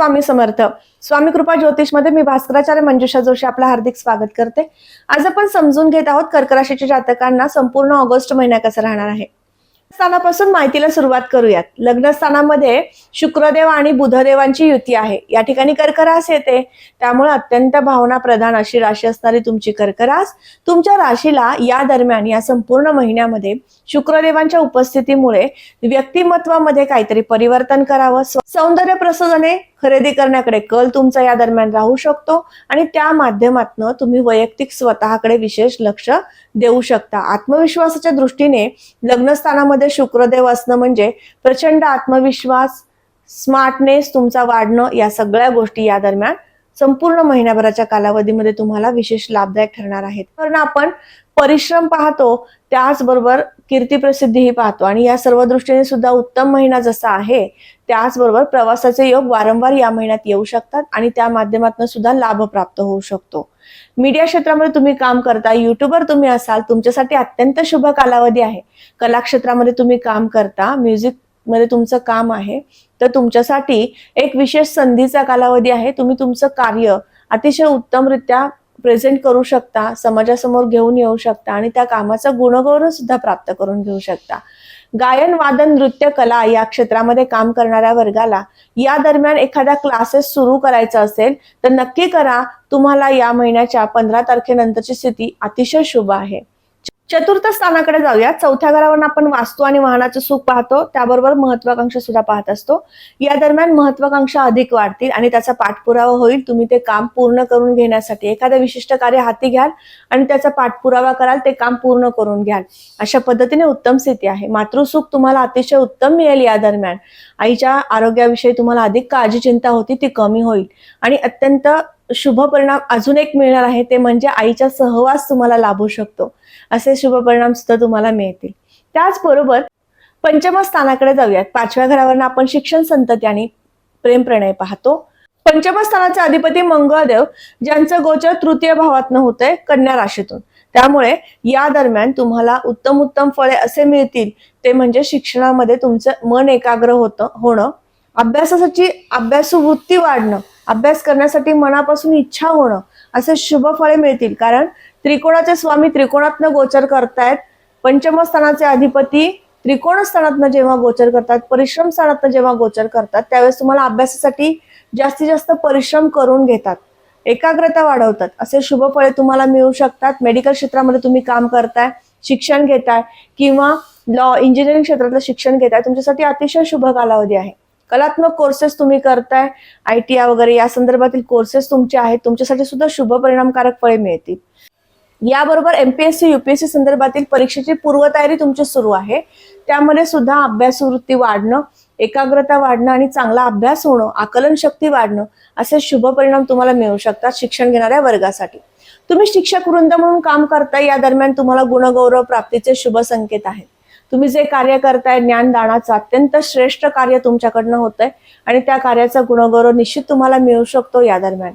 स्वामी समर्थ. स्वामी कृपा ज्योतिषमध्ये मी भास्कराचार्य मंजुषा जोशी आपलं हार्दिक स्वागत करते. आज आपण समजून घेत आहोत कर्क राशीच्या जातकांना संपूर्ण ऑगस्ट महिना कसा राहणार आहे? लग्नस्थानापासून माहितीला सुरुवात करूयात. लग्न स्थानामध्ये शुक्रदेव आणि बुधदेवांची युती आहे. या ठिकाणी कर्करास येते. त्यामुळे अत्यंत भावना प्रधान अशी राशी असणारी तुमची कर्करास. तुमच्या राशीला या दरम्यान या संपूर्ण महिन्यामध्ये शुक्रदेवांच्या उपस्थितीमुळे व्यक्तिमत्वामध्ये काहीतरी परिवर्तन करावं. सौंदर्य प्रसाधने खरेदी करण्याकडे कल तुमचा या दरम्यान राहू शकतो आणि त्या माध्यमातून तुम्ही वैयक्तिक स्वतःकडे विशेष लक्ष देऊ शकता. आत्मविश्वासाच्या दृष्टीने लग्नस्थानामध्ये शुक्रदेव असणं म्हणजे प्रचंड आत्मविश्वास स्मार्टनेस तुमचा वाढणं या सगळ्या गोष्टी या दरम्यान संपूर्ण महिन्याभराच्या कालावधीमध्ये तुम्हाला विशेष लाभदायक ठरणार आहेत. कारण आपण परिश्रम पाहतो त्याचबरोबर कीर्ती प्रसिद्धीही पाहतो. आणि या सर्व दृष्टीने सुद्धा उत्तम महिना जसा आहे त्याचबरोबर प्रवासाचे योग वारंवार या महिन्यात येऊ शकतात आणि त्या माध्यमातून सुद्धा लाभ प्राप्त होऊ शकतो. मीडिया क्षेत्रामध्ये तुम्ही काम करता युट्यूबर तुम्ही असाल तुमच्यासाठी अत्यंत शुभ कालावधी आहे. कला क्षेत्रामध्ये तुम्ही काम करता म्युझिक मध्ये तुमचं काम आहे तर तुमच्यासाठी एक विशेष संधीचा कालावधी आहे. तुम्ही तुमचं कार्य अतिशय उत्तमरित्या प्रेझेंट करू शकता समाजासमोर घेऊन येऊ शकता आणि त्या कामाचा गुणगौरव सुद्धा प्राप्त करून घेऊ शकता. गायन वादन नृत्य कला या क्षेत्रामध्ये काम करणाऱ्या वर्गाला या दरम्यान एखादा क्लासेस सुरू करायचा असेल तर नक्की करा. तुम्हाला या महिन्याच्या पंधरा तारखेनंतरची स्थिती अतिशय शुभ आहे. चतुर्थ स्थानाकडे जाऊया. चौथ्या घरावर आपण वास्तू आणि वाहनाचं सुख पाहतो. त्याबरोबर महत्वाकांक्षा सुद्धा पाहत असतो. या दरम्यान महत्वाकांक्षा अधिक वाढतील आणि त्याचा पाठपुरावा होईल. तुम्ही ते काम पूर्ण करून घेण्यासाठी एखादं विशिष्ट कार्य हाती घ्याल आणि त्याचा पाठपुरावा कराल ते काम पूर्ण करून घ्याल. अशा पद्धतीने उत्तम स्थिती आहे. मातृसुख तुम्हाला अतिशय उत्तम मिळेल या दरम्यान. आईच्या आरोग्याविषयी तुम्हाला अधिक काळजी चिंता होती ती कमी होईल. आणि अत्यंत शुभ परिणाम अजून एक मिळणार आहे ते म्हणजे आईचा सहवास तुम्हाला लाभू शकतो. असे शुभ परिणाम सुद्धा तुम्हाला मिळतील. त्याचबरोबर पंचम स्थानाकडे जाऊयात. पाचव्या घरावरनं आपण शिक्षण संतती आणि प्रेम प्रणय पाहतो. पंचम स्थानाचे अधिपती मंगळदेव ज्यांचं गोचर तृतीय भावातनं होतंय कन्या राशीतून. त्यामुळे या दरम्यान तुम्हाला उत्तम उत्तम फळे असे मिळतील. ते म्हणजे शिक्षणामध्ये तुमचं मन एकाग्र होतं होणं. अभ्यासाची अभ्यासवृत्ती वाढणं. अभ्यास करण्यासाठी मनापासून इच्छा होणं असे शुभ फळे मिळतील. कारण त्रिकोणाचे स्वामी त्रिकोणातनं गोचर करतायत. पंचमस्थानाचे अधिपती त्रिकोण स्थानातनं जेव्हा गोचर करतात परिश्रम स्थानातनं जेव्हा गोचर करतात त्यावेळेस तुम्हाला अभ्यासासाठी जास्तीत जास्त परिश्रम करून घेतात. एकाग्रता वाढवतात. असे शुभ फळे तुम्हाला मिळू शकतात. मेडिकल क्षेत्रामध्ये तुम्ही काम करताय शिक्षण घेताय किंवा लॉ इंजिनिअरिंग क्षेत्रातलं शिक्षण घेताय तुमच्यासाठी अतिशय शुभ कालावधी आहे. कलात्मक कोर्सेस तुम्ही करताय आय टी आय वगैरे या संदर्भातील कोर्सेस तुमचे आहेत तुमच्यासाठी सुद्धा शुभ परिणामकारक फळे मिळतील. याबरोबर एमपीएससी युपीएससी संदर्भातील परीक्षेची पूर्वतयारी तुमची सुरू आहे. त्यामध्ये सुद्धा अभ्यासवृत्ती वाढणं एकाग्रता वाढणं आणि चांगला अभ्यास होणं आकलन शक्ती वाढणं असे शुभ परिणाम तुम्हाला मिळू शकतात शिक्षण घेणाऱ्या वर्गासाठी. तुम्ही शिक्षक वृंद म्हणून काम करताय या दरम्यान तुम्हाला गुणगौरव प्राप्तीचे शुभ संकेत आहेत. तुम्ही जे कार्य करताय ज्ञानदानाचं अत्यंत श्रेष्ठ कार्य तुमच्याकडनं होतंय आणि त्या कार्याचा गुणगौरव निश्चित तुम्हाला मिळू शकतो या दरम्यान.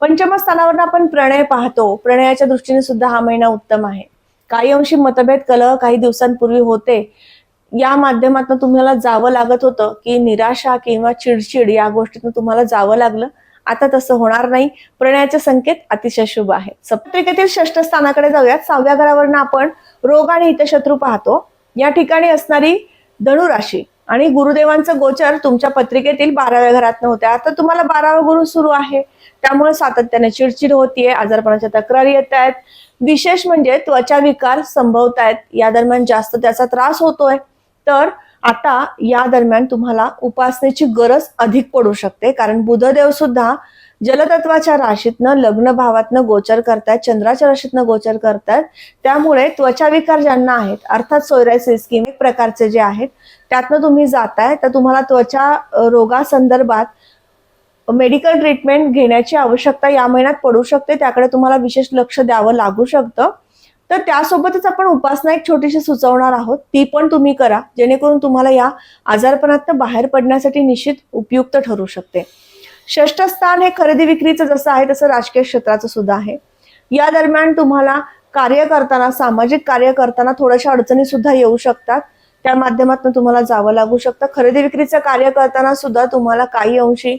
पंचम स्थानावर आपण प्रणय पाहतो. प्रणयाच्या दृष्टीने सुद्धा हा महिना उत्तम आहे. काही अंशी मतभेद कलह काही दिवसांपूर्वी होते. या माध्यमातून तुम्हाला जावं लागत होतं की निराशा किंवा चिडचिड या गोष्टीतून तुम्हाला जावं लागलं. आता तसं होणार नाही. प्रणयाचे संकेत अतिशय शुभ आहे. सप्तिकेतील षष्ठ स्थानाकडे जाऊयात. सहाव्या घरावरनं आपण रोग आणि हितशत्रू पाहतो. या ठिकाणी असणारी धनुराशी आणि गुरुदेवांचं गोचर तुमच्या पत्रिकेतील बाराव्या घरात होते. आता तुम्हाला बारावा गुरु सुरू आहे. त्यामुळे सातत्याने चिडचिड होतीये आजारपणाच्या तक्रारी येत आहेत. विशेष म्हणजे त्वचा विकार संभवत आहेत. या दरम्यान जास्त त्याचा त्रास होतोय. तर आता या दरम्यान तुम्हाला उपासनेची गरज अधिक पडू शकते. कारण बुधदेव सुद्धा जलतत्वाच्या राशीतनं लग्न भावातनं गोचर करतायत चंद्राच्या राशीतनं गोचर करतायत. त्यामुळे त्वचा विकार ज्यांना आहेत अर्थात सोयरायसिस किंवा एक प्रकारचे जे आहेत त्यातनं तुम्ही जाताय तर तुम्हाला त्वचा रोगासंदर्भात मेडिकल ट्रीटमेंट घेण्याची आवश्यकता या महिन्यात पडू शकते. त्याकडे तुम्हाला विशेष लक्ष द्यावं लागू शकतं. तर त्यासोबतच आपण उपासना एक छोटीशी सुचवणार आहोत. ती पण तुम्ही करा जेणेकरून तुम्हाला या आजारपणातनं बाहेर पडण्यासाठी निश्चित उपयुक्त ठरू शकते. षष्ठ स्थान हे खरेदी विक्रीचं जसं आहे तसं राजकीय क्षेत्राचं सुद्धा आहे. या दरम्यान तुम्हाला कार्य करताना सामाजिक कार्य करताना थोड्याशा अडचणी सुद्धा येऊ शकतात. त्या माध्यमातून तुम्हाला जावं लागू शकतं. खरेदी विक्रीचं कार्य करताना सुद्धा तुम्हाला काही अंशी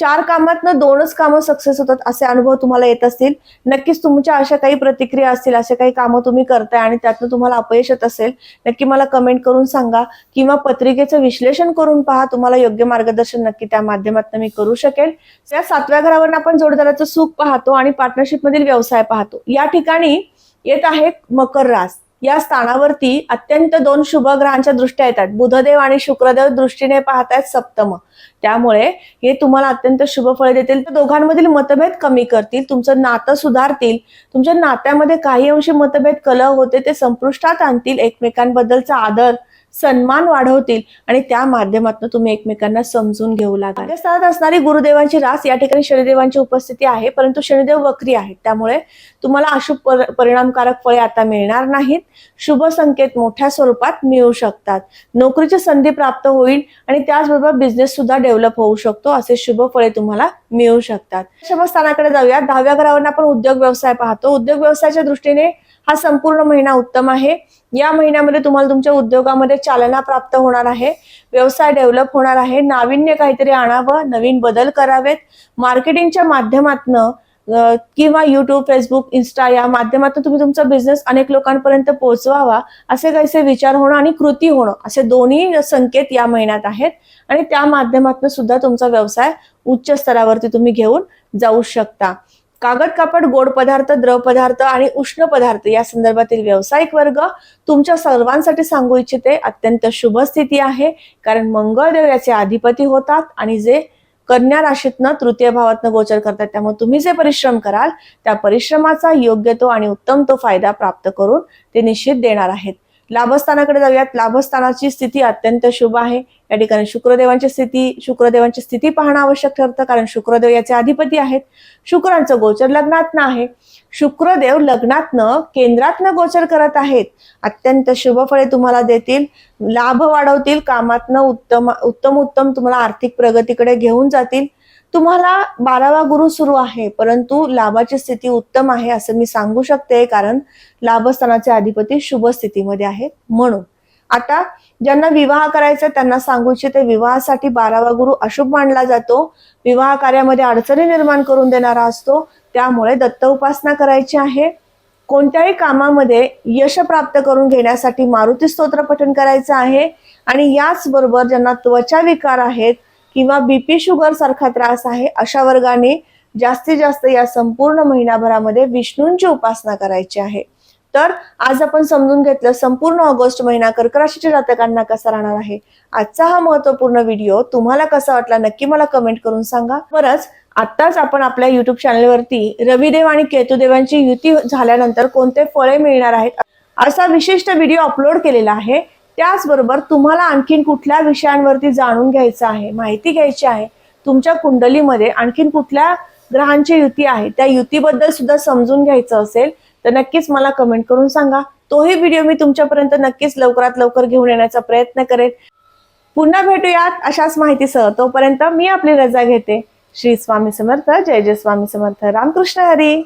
चार कामातनं दोनच कामं सक्सेस होतात असे अनुभव तुम्हाला येत असतील. नक्कीच तुमच्या अशा काही प्रतिक्रिया असतील असे काही कामं तुम्ही करताय आणि त्यातनं तुम्हाला अपयश येत असेल नक्की मला कमेंट करून सांगा किंवा पत्रिकेचं विश्लेषण करून पहा. तुम्हाला योग्य मार्गदर्शन नक्की त्या माध्यमातून मी करू शकेल. या सातव्या घरावर आपण जोडदाराचं सुख पाहतो आणि पार्टनरशिप मधील व्यवसाय पाहतो. या ठिकाणी येत आहे मकर रास. या स्थानावरती अत्यंत दोन शुभ ग्रहांच्या दृष्ट्या येतात. बुधदेव आणि शुक्रदेव दृष्टीने पाहतायत सप्तम. त्यामुळे हे तुम्हाला अत्यंत शुभ फळे देतील. तर दोघांमधील मतभेद कमी करतील तुमचं नातं सुधारतील तुमच्या नात्यामध्ये काही अंशी मतभेद कलह होते ते संपुष्टात आणतील एकमेकांबद्दलचा आदर सन्मान वाढवतील आणि त्या माध्यमातून तुम्ही एकमेकांना समजून घेऊ लागाल. स्थानात असणारी गुरुदेवांची रास या ठिकाणी शनिदेवांची उपस्थिती आहे परंतु शनिदेव वक्री आहेत. त्यामुळे तुम्हाला अशुभ पर- परिणामकारक फळे आता मिळणार नाहीत. शुभ संकेत मोठ्या स्वरूपात मिळू शकतात. नोकरीची संधी प्राप्त होईल आणि त्याचबरोबर बिझनेस सुद्धा डेव्हलप होऊ शकतो असे शुभ फळे तुम्हाला मिळू शकतात. शुभस्थानाकडे जाऊया दहाव्या घरावर आपण उद्योग व्यवसाय पाहतो. उद्योग व्यवसायाच्या दृष्टीने हा संपूर्ण महिना उत्तम आहे. या महिन्यामध्ये तुम्हाला तुमच्या उद्योगामध्ये चालना प्राप्त होणार आहे. व्यवसाय डेव्हलप होणार आहे. नाविन्य काहीतरी आणावं नवीन बदल करावेत. मार्केटिंगच्या माध्यमातनं किंवा युट्यूब फेसबुक इन्स्टा या माध्यमातून तुम्ही तुमचा बिझनेस अनेक लोकांपर्यंत पोहोचवावा असे काहीसे विचार होणं आणि कृती होणं असे दोन्ही संकेत या महिन्यात आहेत. आणि त्या माध्यमातून सुद्धा तुमचा व्यवसाय उच्च स्तरावरती तुम्ही घेऊन जाऊ शकता. कागद कापड गोड पदार्थ द्रव पदार्थ आणि उष्ण पदार्थ या संदर्भातील व्यावसायिक वर्ग तुमच्या सर्वांसाठी सांगू इच्छिते अत्यंत शुभ स्थिती आहे. कारण मंगळदेव याचे अधिपती होतात आणि जे कन्या राशीतनं तृतीय भावातनं गोचर करतात. त्यामुळे तुम्ही जे परिश्रम कराल त्या परिश्रमाचा योग्य तो आणि उत्तम तो फायदा प्राप्त करून ते निश्चित देणार आहेत. लाभस्थानाकडे जाऊयात. लाभस्थानाची स्थिती अत्यंत शुभ आहे. या ठिकाणी शुक्रदेवांची स्थिती शुक्रदेवांची स्थिती पाहणं आवश्यक ठरतं कारण शुक्रदेव याचे अधिपती आहेत. शुक्रांचं गोचर लग्नातनं आहे. शुक्रदेव लग्नातनं केंद्रातनं गोचर करत आहेत. अत्यंत शुभ फळे तुम्हाला देतील. लाभ वाढवतील. कामातनं उत्तम उत्तम उत्तम तुम्हाला आर्थिक प्रगतीकडे घेऊन जातील. तुम्हाला बारावा गुरु सुरू आहे परंतु लाभाची स्थिती उत्तम आहे असं मी सांगू शकते कारण लाभस्थानाचे अधिपती शुभ स्थितीमध्ये आहेत म्हणून. आता ज्यांना विवाह करायचा त्यांना सांगू इच्छिते विवाहासाठी बारावा गुरु अशुभ मानला जातो. विवाह कार्यामध्ये अडचणी निर्माण करून देणारा असतो. त्यामुळे दत्त उपासना करायची आहे. कोणत्याही कामामध्ये यश प्राप्त करून घेण्यासाठी मारुती स्तोत्र पठण करायचं आहे. आणि याचबरोबर ज्यांना त्वचा विकार आहेत किंवा बीपी शुगर सारखा त्रास आहे अशा वर्गाने जास्तीत जास्त या संपूर्ण महिनाभरामध्ये विष्णूंची उपासना करायची आहे. तर आज आपण समजून घेतलं संपूर्ण ऑगस्ट महिना कर्क राशीच्या जातकांना कसा राहणार आहे? आजचा हा महत्त्वपूर्ण व्हिडिओ तुम्हाला कसा वाटला नक्की मला कमेंट करून सांगा. बरंच आत्ताच आपण आपल्या युट्यूब चॅनलवरती रविदेव आणि केतुदेवांची युती झाल्यानंतर कोणते फळे मिळणार आहेत असा विशिष्ट व्हिडिओ अपलोड केलेला आहे. त्याचबरोबर तुम्हाला आणखीन कुठल्या विषयांवरती जाणून घ्यायचं आहे माहिती घ्यायची आहे तुमच्या कुंडलीमध्ये आणखीन कुठल्या ग्रहांची युती आहे त्या युतीबद्दल सुद्धा समजून घ्यायचं असेल तर नक्कीच मला कमेंट करून सांगा. तोही व्हिडिओ मी तुमच्यापर्यंत नक्कीच लवकरात लवकर घेऊन येण्याचा प्रयत्न करेन. पुन्हा भेटूयात अशाच माहितीसह. तोपर्यंत मी आपली रजा घेते. श्री स्वामी समर्थ. जय जय स्वामी समर्थ. रामकृष्ण हरी.